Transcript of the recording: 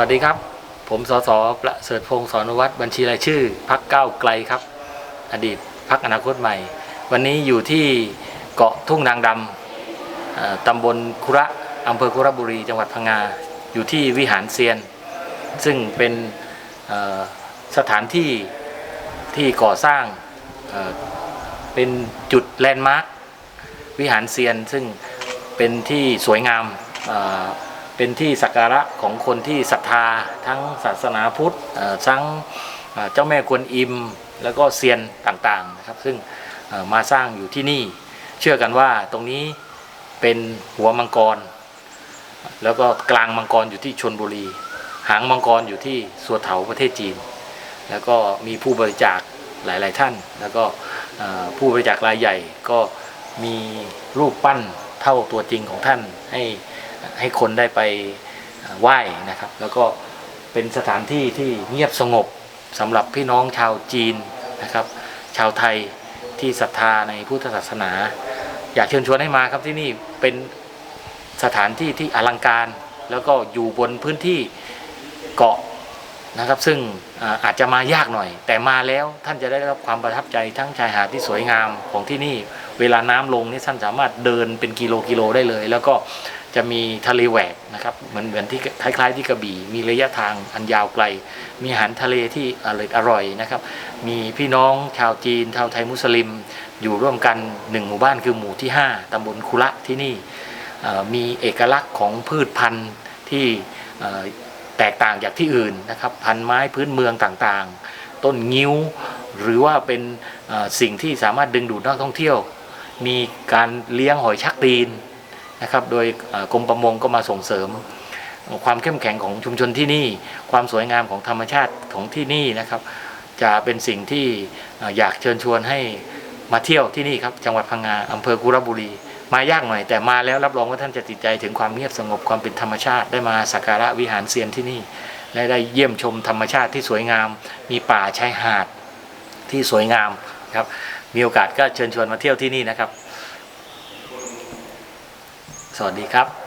วัสดีครับ ผมสสประเสริฐพงศ์สอนวัตรบัญชีรายชื่อพักก้าวไกลครับ อดีตพักอนาคตใหม่ วันนี้อยู่ที่เกาะทุ่งนางดำตำบลคุระอำเภอคุระบุรี จังหวัดพังงา อยู่ที่วิหารเซียน ซึ่งเป็นสถานที่ที่ก่อสร้างเอ่อเป็นจุดแลนด์มาร์ควิหารเซียนซึ่งเป็นที่สวยงาม เป็นที่สักการะของคนที่ศรัทธาทั้งศาสนาพุทธทั้งเจ้าแม่กวนอิม แล้วก็เซียนต่างๆนะครับซึ่งมาสร้างอยู่ที่นี่ เชื่อกันว่าตรงนี้เป็นหัวมังกร แล้วก็กลางมังกรอยู่ที่ชนบุรี หางมังกรอยู่ที่สัวเถาประเทศจีน แล้วก็มีผู้บริจาคหลาย ๆ ท่าน แล้วก็ผู้บริจาครายใหญ่ก็มีรูปปั้นเท่าตัวจริงของท่านให้ ให้คนได้ไปไหว้นะครับ แล้วก็เป็นสถานที่ที่เงียบสงบสำหรับพี่น้องชาวจีนนะครับ ชาวไทยที่ศรัทธาในพุทธศาสนา อยากเชิญชวนให้มาครับที่นี่เป็นสถานที่ที่อลังการ แล้วก็อยู่บนพื้นที่เกาะ นะครับ ซึ่งอาจจะมายากหน่อย แต่มาแล้วท่านจะได้รับความประทับใจทั้งชายหาดที่สวยงามของที่นี่ เวลาน้ำลงนี่ท่านสามารถเดินเป็นกิโลกิโลได้เลย แล้วก็จะมีทะเลแหวกนะครับเหมือนเหมือนที่คล้าย ๆ ที่กระบี่ มีระยะทางอันยาวไกล มีอาหารทะเลที่อร่อยอร่อยนะครับ มีพี่น้องชาวจีนชาวไทยมุสลิม อยู่ร่วมกันหนึ่งหมู่บ้านคือหมู่ที่ 5ตำบลคุระที่นี่มีเอกลักษณ์ของพืชพันธุ์ที่ แตกต่างจากที่อื่นนะครับพันไม้พื้นเมืองต่างๆ ต้นงิ้ว หรือว่าเป็นสิ่งที่สามารถดึงดูดนักท่องเที่ยว มีการเลี้ยงหอยชักตีนนะครับโดยกรมประมงก็มาส่งเสริม ความเข้มแข็งของชุมชนที่นี่ ความสวยงามของธรรมชาติของที่นี่นะครับ จะเป็นสิ่งที่เอ่ออยากเชิญชวนให้มาเที่ยวที่นี่ครับจังหวัดพังงาอำเภอกุระบุรี มายากหน่อย แต่มาแล้วรับรองว่าท่านจะติดใจถึงความเงียบสงบความเป็นธรรมชาติได้มาสักการะวิหารเซียนที่นี่และได้เยี่ยมชมธรรมชาติที่สวยงาม มีป่าชายหาดที่สวยงามครับมีโอกาสก็เชิญชวนมาเที่ยวที่นี่นะครับ สวัสดีครับ